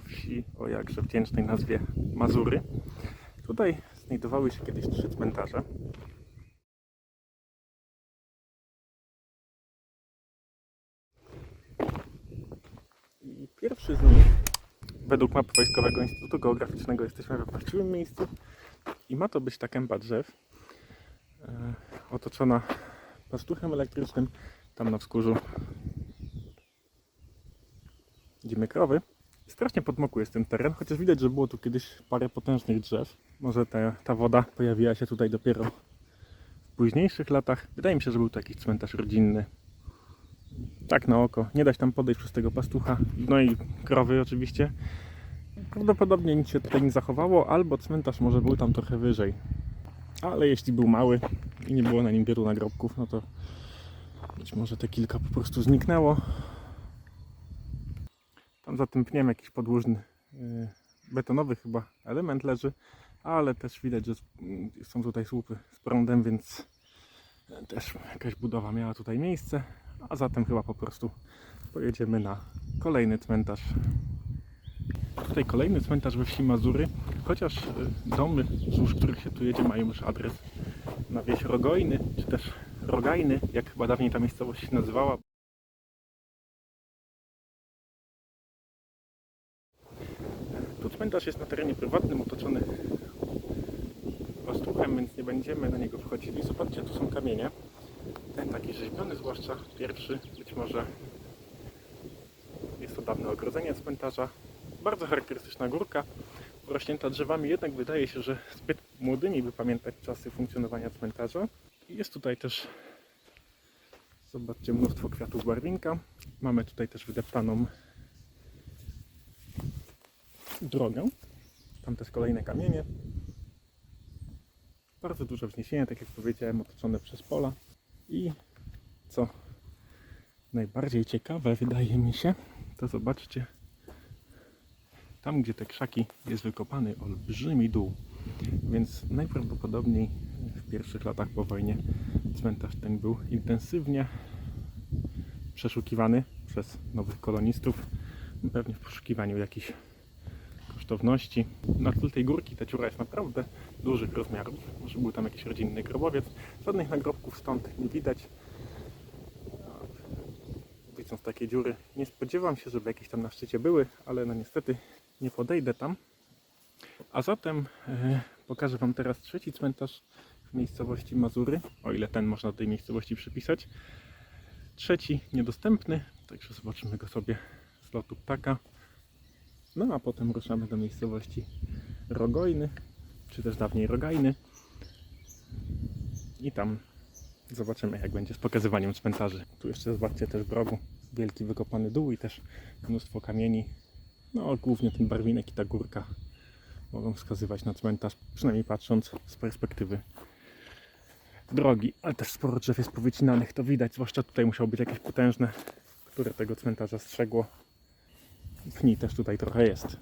Wsi o jakże wdzięcznej nazwie Mazury. Tutaj znajdowały się kiedyś trzy cmentarze. I pierwszy z nich, według mapy Wojskowego Instytutu Geograficznego, jesteśmy we właściwym miejscu. I ma to być ta kępa drzew, e, otoczona pastuchem elektrycznym. Tam na wzgórzu widzimy krowy. Strasznie podmokły jest ten teren, chociaż widać, że było tu kiedyś parę potężnych drzew. Może ta, ta woda pojawiła się tutaj dopiero w późniejszych latach. Wydaje mi się, że był to jakiś cmentarz rodzinny. Tak na oko. Nie da się tam podejść przez tego pastucha. No i krowy oczywiście. Prawdopodobnie nic się tutaj nie zachowało, albo cmentarz może był tam trochę wyżej. Ale jeśli był mały i nie było na nim wielu nagrobków, no to być może te kilka po prostu zniknęło. Tam za tym pniem jakiś podłużny, yy, betonowy chyba element leży, ale też widać, że mm, są tutaj słupy z prądem, więc też jakaś budowa miała tutaj miejsce. A zatem chyba po prostu pojedziemy na kolejny cmentarz. Tutaj kolejny cmentarz we wsi Mazury, chociaż y, domy, wzdłuż których się tu jedzie, mają już adres na wieś Rogojny, czy też Rogajny, jak chyba dawniej ta miejscowość się nazywała. Cmentarz jest na terenie prywatnym, otoczony pastuchem, więc nie będziemy na niego wchodzili. Zobaczcie, tu są kamienie. Ten taki rzeźbiony, zwłaszcza pierwszy, być może jest to dawne ogrodzenie cmentarza. Bardzo charakterystyczna górka, rośnięta drzewami, jednak wydaje się, że zbyt młodymi, by pamiętać czasy funkcjonowania cmentarza. Jest tutaj też, zobaczcie, mnóstwo kwiatów barwinka. Mamy tutaj też wydeptaną drogę. Tam też kolejne kamienie. Bardzo duże wzniesienie, tak jak powiedziałem, otoczone przez pola. I co najbardziej ciekawe, wydaje mi się, to zobaczcie, tam gdzie te krzaki jest wykopany olbrzymi dół. Więc najprawdopodobniej w pierwszych latach po wojnie cmentarz ten był intensywnie przeszukiwany przez nowych kolonistów. Pewnie w poszukiwaniu jakichś kosztowności. Na tle tej górki ta dziura jest naprawdę dużych rozmiarów. Może był tam jakiś rodzinny grobowiec. Żadnych nagrobków stąd nie widać. Widząc takie dziury, nie spodziewam się, żeby jakieś tam na szczycie były, ale no niestety nie podejdę tam. A zatem e, pokażę Wam teraz trzeci cmentarz w miejscowości Mazury, o ile ten można do tej miejscowości przypisać. Trzeci niedostępny, także zobaczymy go sobie z lotu ptaka. No a potem ruszamy do miejscowości Rogojny, czy też dawniej Rogajny. I tam zobaczymy jak będzie z pokazywaniem cmentarzy. Tu jeszcze zobaczcie też w rogu wielki wykopany dół i też mnóstwo kamieni. No głównie ten barwinek i ta górka mogą wskazywać na cmentarz, przynajmniej patrząc z perspektywy drogi. Ale też sporo drzew jest powycinanych, to widać, zwłaszcza tutaj musiało być jakieś potężne, które tego cmentarza strzegło. Pni też tutaj trochę jest.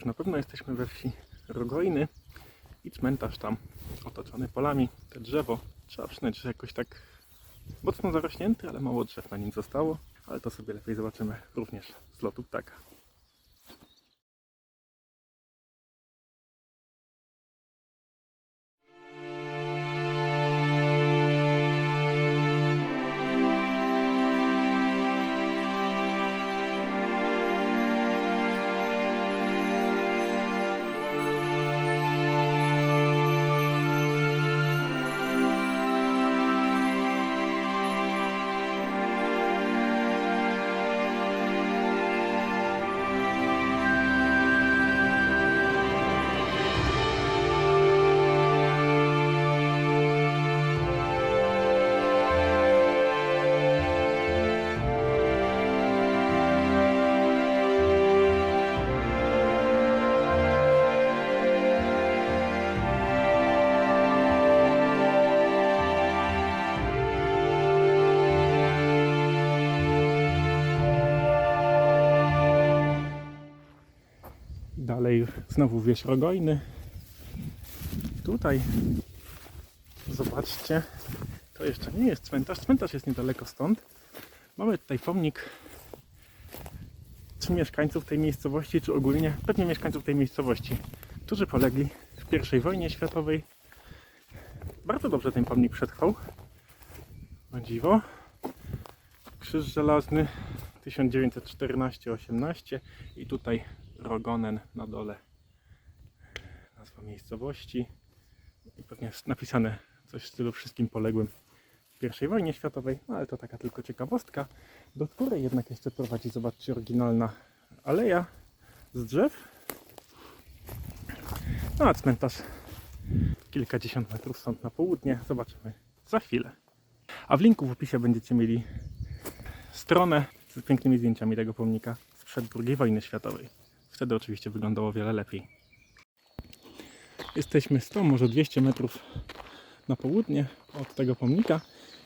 Już na pewno jesteśmy we wsi Rogojny i cmentarz tam otoczony polami. Te drzewo trzeba przyznać, że jakoś tak mocno zarośnięty, ale mało drzew na nim zostało. Ale to sobie lepiej zobaczymy również z lotu ptaka. Znowu wieś Rogojny. Tutaj zobaczcie, to jeszcze nie jest cmentarz. Cmentarz jest niedaleko stąd. Mamy tutaj pomnik czy mieszkańców tej miejscowości, czy ogólnie pewnie mieszkańców tej miejscowości, którzy polegli w I wojnie światowej. Bardzo dobrze ten pomnik przetrwał. O dziwo. Krzyż żelazny 1914-18 i tutaj Rogonen na dole. Miejscowości i pewnie jest napisane coś w stylu wszystkim poległym w I wojnie światowej, no ale to taka tylko ciekawostka, do której jednak jeszcze prowadzi, zobaczcie, oryginalna aleja z drzew. No a cmentarz kilkadziesiąt metrów stąd na południe, zobaczymy za chwilę. A w linku w opisie będziecie mieli stronę z pięknymi zdjęciami tego pomnika sprzed II wojny światowej. Wtedy oczywiście wyglądało wiele lepiej. Jesteśmy 100, może 200 metrów na południe od tego pomnika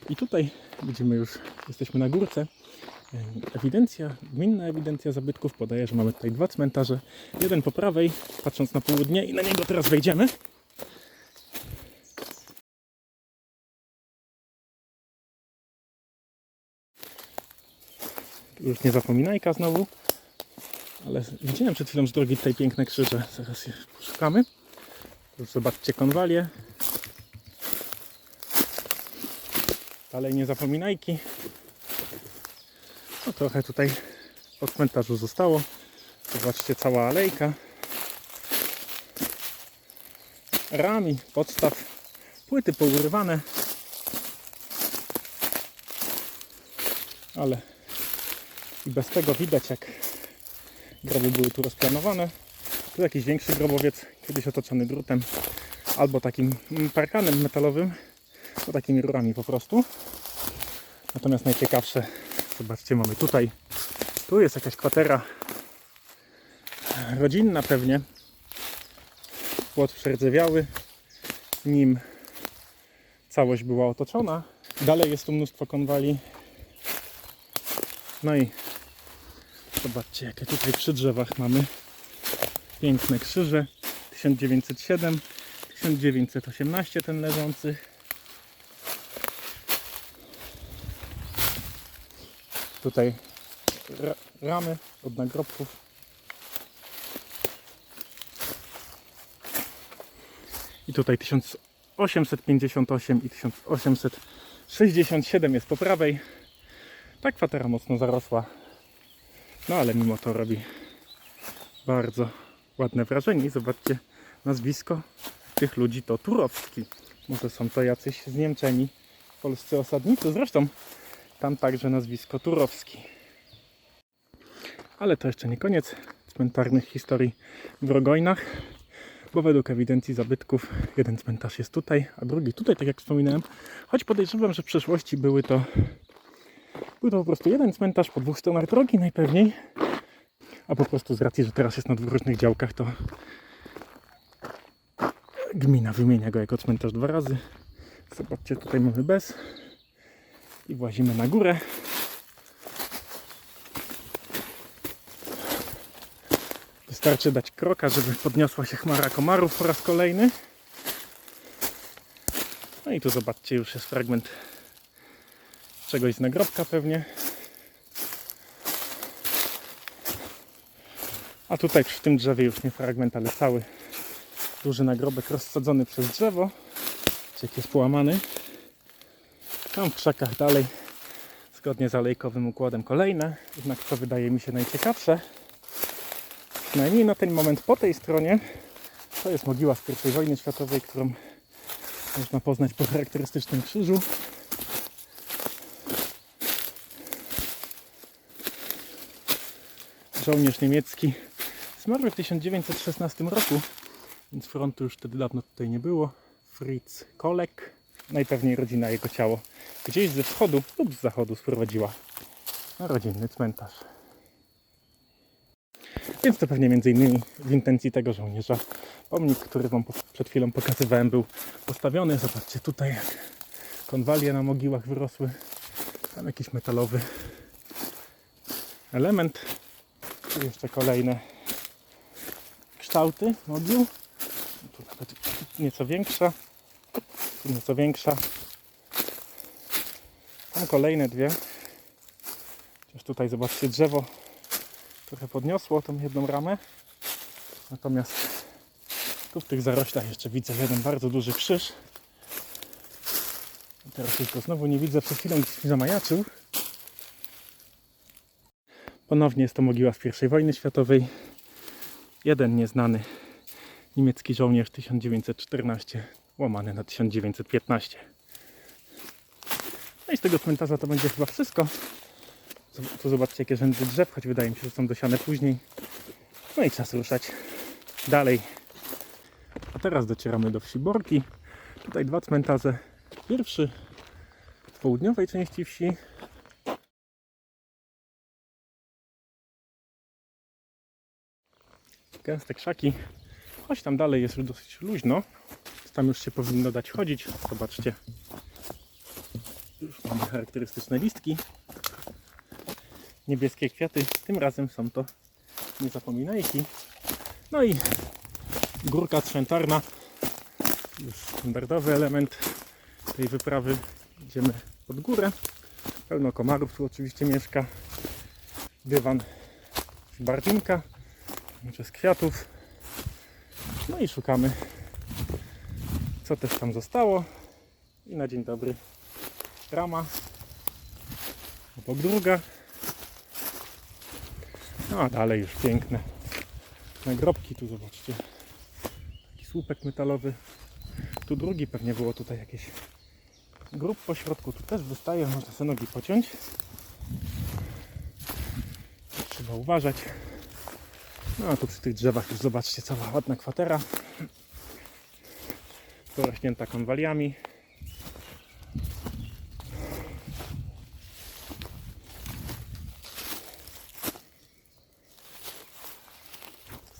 i tutaj widzimy już, jesteśmy na górce. Ewidencja, gminna ewidencja zabytków podaje, że mamy tutaj dwa cmentarze. Jeden po prawej, patrząc na południe i na niego teraz wejdziemy. Już nie zapominajka znowu. Ale widziałem przed chwilą z drogi tutaj piękne krzyże. Zaraz je poszukamy. Zobaczcie konwalię. Dalej nie zapominajki. No trochę tutaj po cmentarzu zostało. Zobaczcie cała alejka. Rami, podstaw, płyty pourywane. Ale i bez tego widać jak groby były tu rozplanowane. Tu jakiś większy grobowiec, kiedyś otoczony drutem albo takim parkanem metalowym, to takimi rurami po prostu. Natomiast najciekawsze, zobaczcie, mamy tutaj, tu jest jakaś kwatera rodzinna pewnie. Płot przerdzewiały, nim całość była otoczona. Dalej jest tu mnóstwo konwali. No i zobaczcie, jakie tutaj przy drzewach mamy piękne krzyże. 1907, 1918 ten leżący. Tutaj ra ramy od nagrobków. I tutaj 1858 i 1867 jest po prawej. Ta kwatera mocno zarosła. No ale mimo to robi bardzo ładne wrażenie. I zobaczcie nazwisko tych ludzi to Turowski. Może są to jacyś zniemczeni polscy osadnicy. Zresztą tam także nazwisko Turowski. Ale to jeszcze nie koniec cmentarnych historii w Rogojnach, bo według ewidencji zabytków jeden cmentarz jest tutaj, a drugi tutaj, tak jak wspominałem. Choć podejrzewam, że w przeszłości były to był to po prostu jeden cmentarz po dwóch stronach drogi najpewniej, a po prostu z racji, że teraz jest na dwóch różnych działkach, to gmina wymienia go jako cmentarz dwa razy. Zobaczcie, tutaj mamy bez i włazimy na górę. Wystarczy dać kroka, żeby podniosła się chmara komarów po raz kolejny. No i tu zobaczcie, już jest fragment czegoś z nagrobka pewnie. A tutaj przy tym drzewie już nie fragment, ale cały duży nagrobek rozsadzony przez drzewo. Ciek jest połamany. Tam w krzakach dalej, zgodnie z alejkowym układem kolejne. Jednak co wydaje mi się najciekawsze, przynajmniej na ten moment po tej stronie, to jest mogiła z I wojny światowej, którą można poznać po charakterystycznym krzyżu. Żołnierz niemiecki zmarł w 1916 roku, więc frontu już wtedy dawno tutaj nie było. Fritz Kolek, najpewniej rodzina jego ciało gdzieś ze wschodu lub z zachodu sprowadziła na rodzinny cmentarz. Więc to pewnie między innymi w intencji tego żołnierza pomnik, który Wam przed chwilą pokazywałem, był postawiony. Zobaczcie tutaj, jak konwalie na mogiłach wyrosły. Tam jakiś metalowy element. Tu jeszcze kolejne kształty mogił. Tu nawet nieco większa. Tu nieco większa. Tam kolejne dwie. Chociaż tutaj zobaczcie drzewo trochę podniosło tą jedną ramę. Natomiast tu w tych zaroślach jeszcze widzę jeden bardzo duży krzyż. Teraz tylko znowu nie widzę, przed chwilą gdzieś mi zamajaczył. Ponownie jest to mogiła z I wojny światowej. Jeden nieznany niemiecki żołnierz 1914 łamany na 1915. No i z tego cmentarza to będzie chyba wszystko. Tu zobaczcie jakie rzędy drzew, choć wydaje mi się, że są dosiane później. No i czas ruszać dalej. A teraz docieramy do wsi Borki. Tutaj dwa cmentarze. Pierwszy w południowej części wsi. Gęste krzaki. Choć tam dalej jest już dosyć luźno. Tam już się powinno dać chodzić. Zobaczcie. Już mamy charakterystyczne listki. Niebieskie kwiaty. Tym razem są to niezapominajki. No i górka cmentarna. Już standardowy element tej wyprawy. Idziemy pod górę. Pełno komarów tu oczywiście mieszka. Dywan z barwinka. Przez kwiatów. No i szukamy co też tam zostało. I na dzień dobry rama. Obok druga. No a dalej już piękne nagrobki. Tu zobaczcie. Taki słupek metalowy. Tu drugi pewnie było tutaj jakieś grób po środku. Tu też wystaje. Można sobie nogi pociąć. Trzeba uważać. No a tu przy tych drzewach już zobaczcie cała ładna kwatera. Porośnięta konwaliami.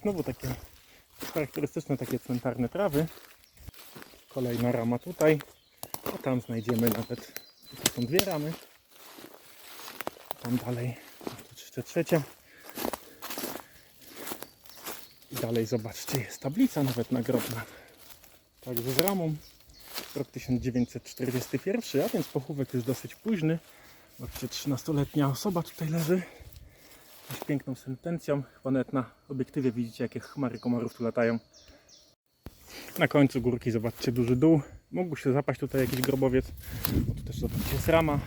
Znowu takie charakterystyczne takie cmentarne trawy. Kolejna rama tutaj. A tam znajdziemy nawet, tu są dwie ramy. Tam dalej, jeszcze trzecia. I dalej zobaczcie, jest tablica nawet nagrobna. Także z ramą. Rok 1941, a więc pochówek już dosyć późny. Zobaczcie, 13-letnia osoba tutaj leży. Z piękną sentencją. Chyba nawet na obiektywie widzicie, jakie chmary komarów tu latają. Na końcu górki zobaczcie duży dół. Mógł się zapaść tutaj jakiś grobowiec. Bo tu też zobaczcie jest rama.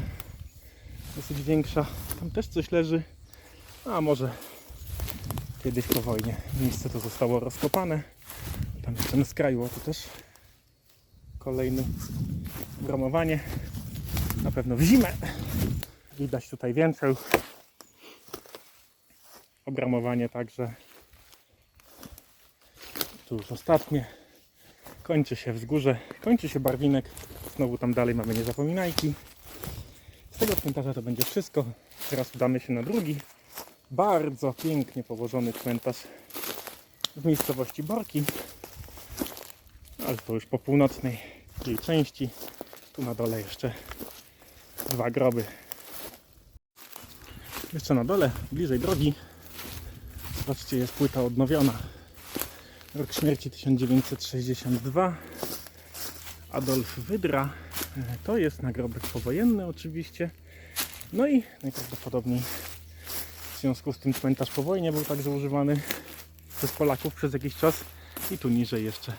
Dosyć większa. Tam też coś leży. A może kiedyś po wojnie miejsce to zostało rozkopane. Tam jeszcze na skraju, tu też kolejne bramowanie. Na pewno w zimę. Widać tutaj więcej. Obramowanie także. Tu już ostatnie. Kończy się wzgórze. Kończy się barwinek. Znowu tam dalej mamy niezapominajki. Z tego cmentarza to będzie wszystko. Teraz udamy się na drugi. Bardzo pięknie położony cmentarz w miejscowości Borki. Ale to już po północnej jej części. Tu na dole jeszcze dwa groby. Jeszcze na dole, bliżej drogi. Zobaczcie, jest płyta odnowiona. Rok śmierci 1962. Adolf Wydra. E, To jest nagrobek powojenny oczywiście. No i najprawdopodobniej w związku z tym cmentarz po wojnie był tak zużywany przez Polaków przez jakiś czas. I tu niżej jeszcze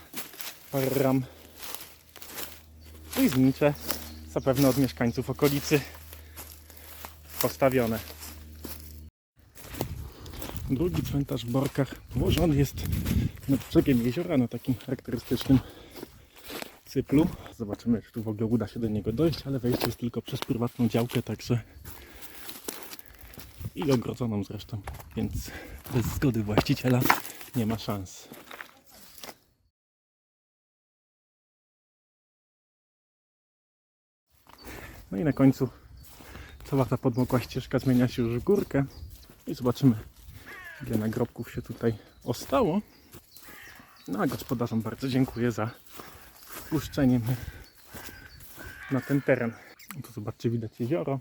parę ram i znicze, zapewne od mieszkańców okolicy postawione. Drugi cmentarz w Borkach położony jest nad brzegiem jeziora na takim charakterystycznym cyplu. Zobaczymy, czy tu w ogóle uda się do niego dojść, ale wejście jest tylko przez prywatną działkę, także i ogrodzoną zresztą, więc bez zgody właściciela nie ma szans. No i na końcu cała ta podmokła ścieżka zmienia się już w górkę i zobaczymy ile nagrobków się tutaj ostało. No a gospodarzom bardzo dziękuję za wpuszczenie mnie na ten teren. Tu zobaczcie, widać jezioro.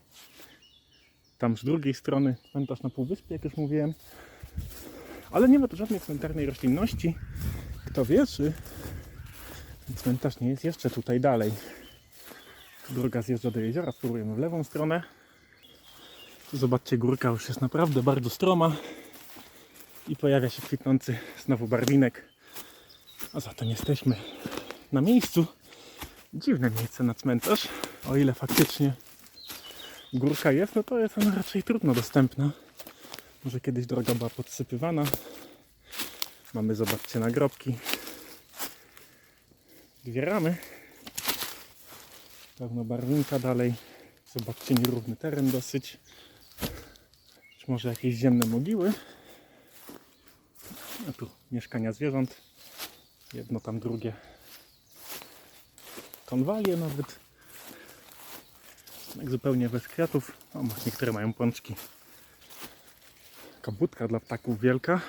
Tam z drugiej strony cmentarz na półwyspie, jak już mówiłem. Ale nie ma tu żadnej cmentarnej roślinności. Kto wie, czy cmentarz nie jest jeszcze tutaj dalej. Droga zjeżdża do jeziora, spróbujemy w lewą stronę. Zobaczcie, górka już jest naprawdę bardzo stroma i pojawia się kwitnący znowu barwinek. A zatem jesteśmy na miejscu. Dziwne miejsce na cmentarz. O ile faktycznie górka jest, no to jest ona raczej trudno dostępna. Może kiedyś droga była podsypywana. Mamy, zobaczcie, nagrobki. Dwie ramy. Pełno barwinka dalej. Zobaczcie, nierówny teren dosyć. Czy może jakieś ziemne mogiły? A tu mieszkania zwierząt. Jedno tam, drugie. Konwalie nawet. Tak zupełnie bez kwiatów. O, niektóre mają pączki. Kabudka dla ptaków wielka.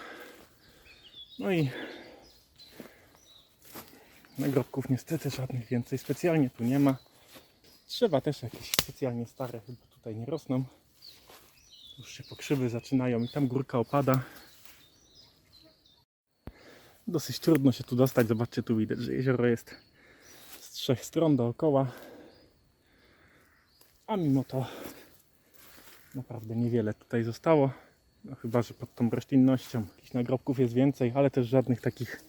No i nagrobków niestety żadnych więcej specjalnie tu nie ma. Drzewa też jakieś specjalnie stare chyba tutaj nie rosną. Już się pokrzywy zaczynają i tam górka opada. Dosyć trudno się tu dostać. Zobaczcie, tu widać, że jezioro jest z trzech stron dookoła. A mimo to naprawdę niewiele tutaj zostało. No chyba, że pod tą roślinnością jakichś nagrobków jest więcej, ale też żadnych takich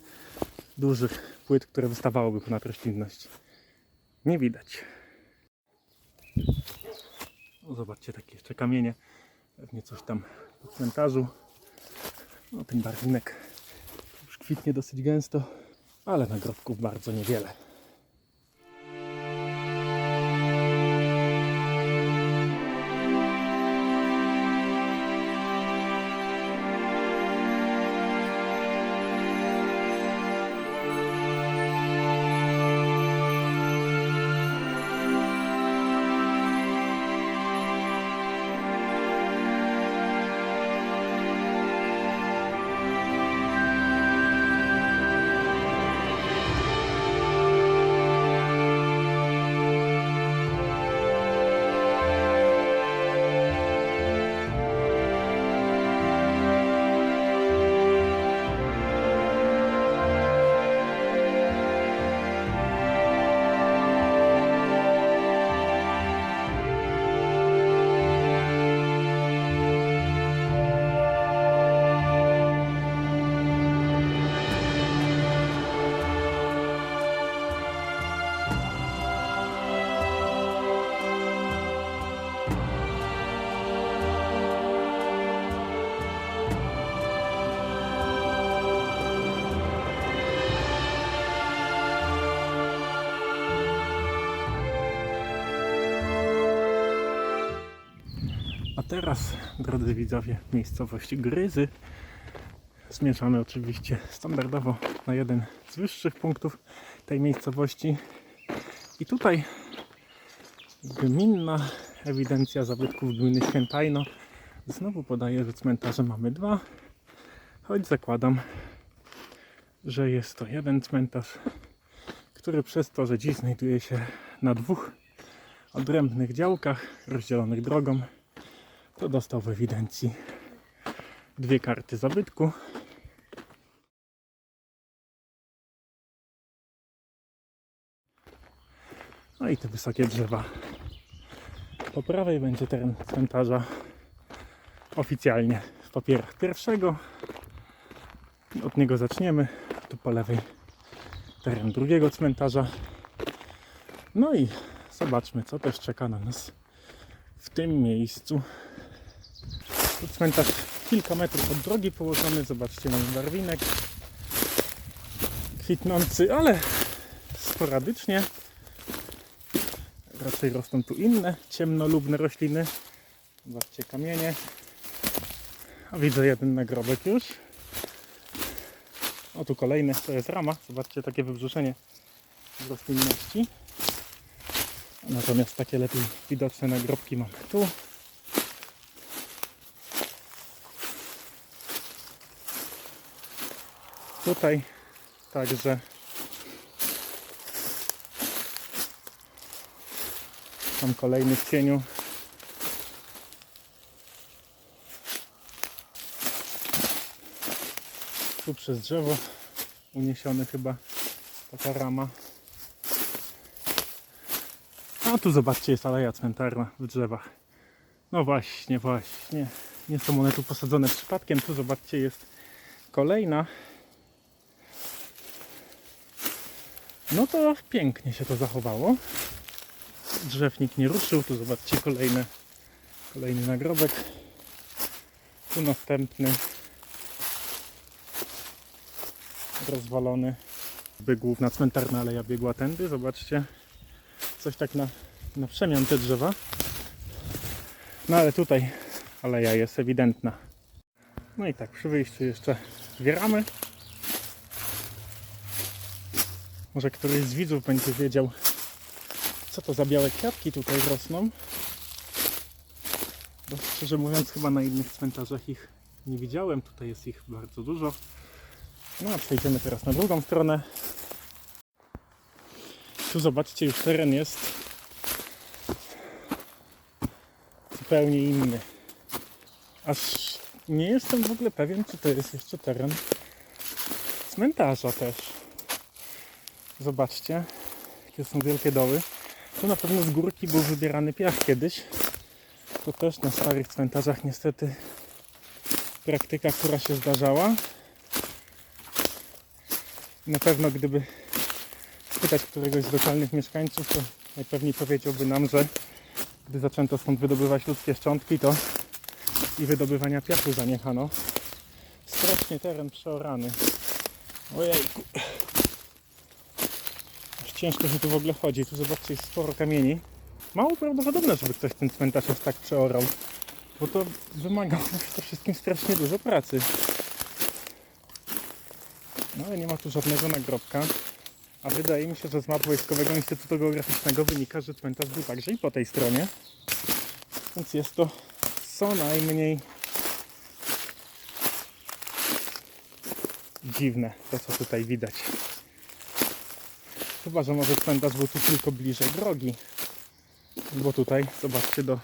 dużych płyt, które wystawałoby ponad roślinność. Nie widać. O, zobaczcie, takie jeszcze kamienie. Pewnie coś tam po cmentarzu. No, ten barwinek już kwitnie dosyć gęsto, ale nagrobków bardzo niewiele. Teraz, drodzy widzowie, miejscowość Gryzy. Zmierzamy oczywiście standardowo na jeden z wyższych punktów tej miejscowości. I tutaj gminna ewidencja zabytków gminy Świętajno znowu podaje, że cmentarze mamy dwa, choć zakładam, że jest to jeden cmentarz, który przez to, że dziś znajduje się na dwóch odrębnych działkach rozdzielonych drogą, to dostał w ewidencji dwie karty zabytku. No i te wysokie drzewa. Po prawej będzie teren cmentarza oficjalnie w papierach pierwszego. Od niego zaczniemy. Tu po lewej teren drugiego cmentarza. No i zobaczmy, co też czeka na nas w tym miejscu. Cmentarz kilka metrów od drogi położony. Zobaczcie, mamy barwinek kwitnący, ale sporadycznie. Raczej rosną tu inne ciemnolubne rośliny. Zobaczcie, kamienie. A widzę jeden nagrobek już. O, tu kolejny, to jest rama. Zobaczcie, takie wybrzuszenie roślinności. Natomiast takie lepiej widoczne nagrobki mamy tu. Tutaj także tam kolejny w cieniu. Tu przez drzewo uniesiony chyba taka rama. A tu zobaczcie, jest aleja cmentarna w drzewach. No właśnie, właśnie. Nie są one tu posadzone przypadkiem. Tu zobaczcie, jest kolejna. No to pięknie się to zachowało. Drzew nikt nie ruszył. Tu zobaczcie kolejne, kolejny nagrobek. Tu następny. Rozwalony. By główna cmentarna aleja biegła tędy. Zobaczcie. Coś tak na, na przemian te drzewa. No ale tutaj aleja jest ewidentna. No i tak, przy wyjściu jeszcze dwie ramy. Może któryś z widzów będzie wiedział, co to za białe kwiatki tutaj rosną. Bo szczerze mówiąc, chyba na innych cmentarzach ich nie widziałem. Tutaj jest ich bardzo dużo. No a przejdziemy teraz na drugą stronę. Tu zobaczcie, już teren jest zupełnie inny. Aż nie jestem w ogóle pewien, czy to jest jeszcze teren cmentarza też. Zobaczcie, jakie są wielkie doły. Tu na pewno z górki był wybierany piach kiedyś. To też na starych cmentarzach niestety praktyka, która się zdarzała. Na pewno gdyby spytać któregoś z lokalnych mieszkańców, to najpewniej powiedziałby nam, że gdy zaczęto stąd wydobywać ludzkie szczątki, to i wydobywania piachu zaniechano. Strasznie teren przeorany. Ojejku. Ciężko się tu w ogóle chodzi. Tu zobaczcie, jest sporo kamieni. Mało prawdopodobne, żeby ktoś ten cmentarz aż tak przeorał. Bo to wymagało przede wszystkim strasznie dużo pracy. No ale nie ma tu żadnego nagrobka. A wydaje mi się, że z map Wojskowego Instytutu Geograficznego wynika, że cmentarz był także i po tej stronie. Więc jest to co najmniej dziwne to, co tutaj widać. Chyba, że może cmentarz był tu tylko bliżej drogi. Bo tutaj, zobaczcie, do,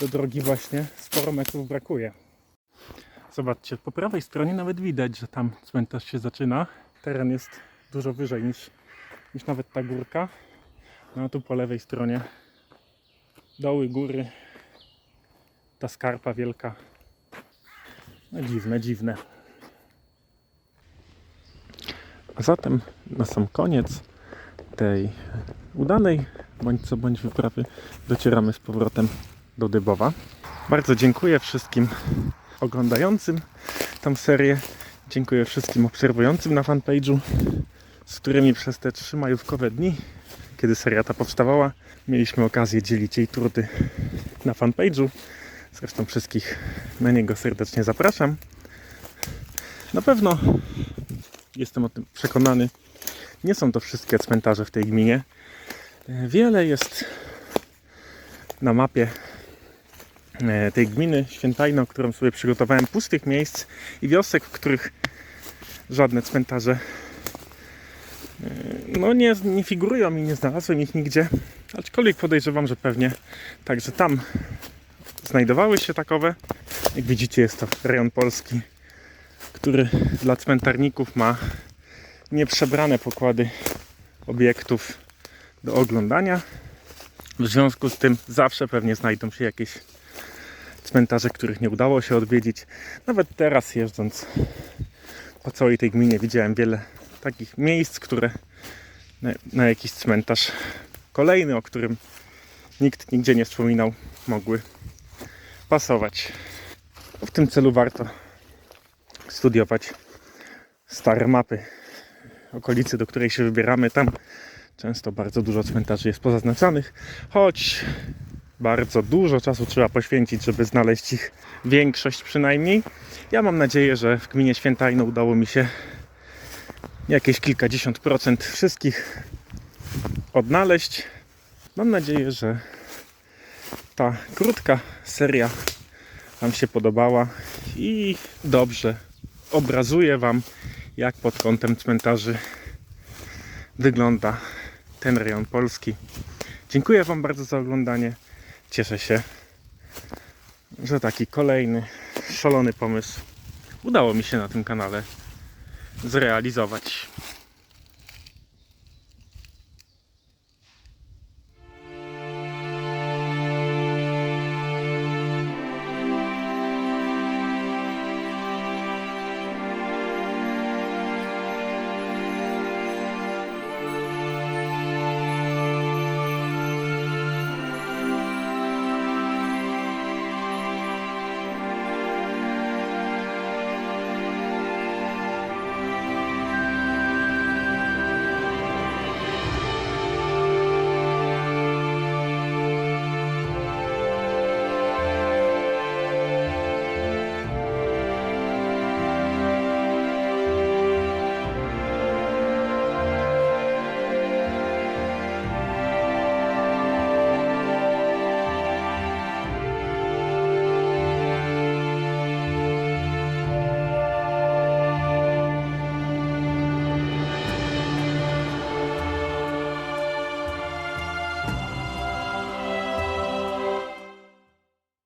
do drogi właśnie sporo metrów brakuje. Zobaczcie, po prawej stronie nawet widać, że tam cmentarz się zaczyna. Teren jest dużo wyżej niż, niż nawet ta górka. No a tu po lewej stronie doły, góry, ta skarpa wielka. No dziwne, dziwne. A zatem na sam koniec tej udanej bądź co bądź wyprawy docieramy z powrotem do Dybowa. Bardzo dziękuję wszystkim oglądającym tą serię. Dziękuję wszystkim obserwującym na fanpage'u, z którymi przez te trzy majówkowe dni, kiedy seria ta powstawała, mieliśmy okazję dzielić jej trudy na fanpage'u. Zresztą wszystkich na niego serdecznie zapraszam. Na pewno jestem o tym przekonany. Nie są to wszystkie cmentarze w tej gminie. Wiele jest na mapie e, tej gminy Świętajno, którą sobie przygotowałem, pustych miejsc i wiosek, w których żadne cmentarze e, no nie, nie figurują i nie znalazłem ich nigdzie. Aczkolwiek podejrzewam, że pewnie także tam znajdowały się takowe. Jak widzicie jest to rejon polski, który dla cmentarników ma nieprzebrane pokłady obiektów do oglądania. W związku z tym zawsze pewnie znajdą się jakieś cmentarze, których nie udało się odwiedzić. Nawet teraz jeżdżąc po całej tej gminie widziałem wiele takich miejsc, które na, na jakiś cmentarz kolejny, o którym nikt nigdzie nie wspominał, mogły pasować. W tym celu warto studiować stare mapy okolicy, do której się wybieramy. Tam często bardzo dużo cmentarzy jest pozaznaczanych, choć bardzo dużo czasu trzeba poświęcić, żeby znaleźć ich większość przynajmniej. Ja mam nadzieję, że w gminie Świętajno udało mi się jakieś kilkadziesiąt procent wszystkich odnaleźć. Mam nadzieję, że ta krótka seria Wam się podobała i dobrze obrazuje Wam, jak pod kątem cmentarzy wygląda ten rejon Polski. Dziękuję Wam bardzo za oglądanie. Cieszę się, że taki kolejny szalony pomysł udało mi się na tym kanale zrealizować.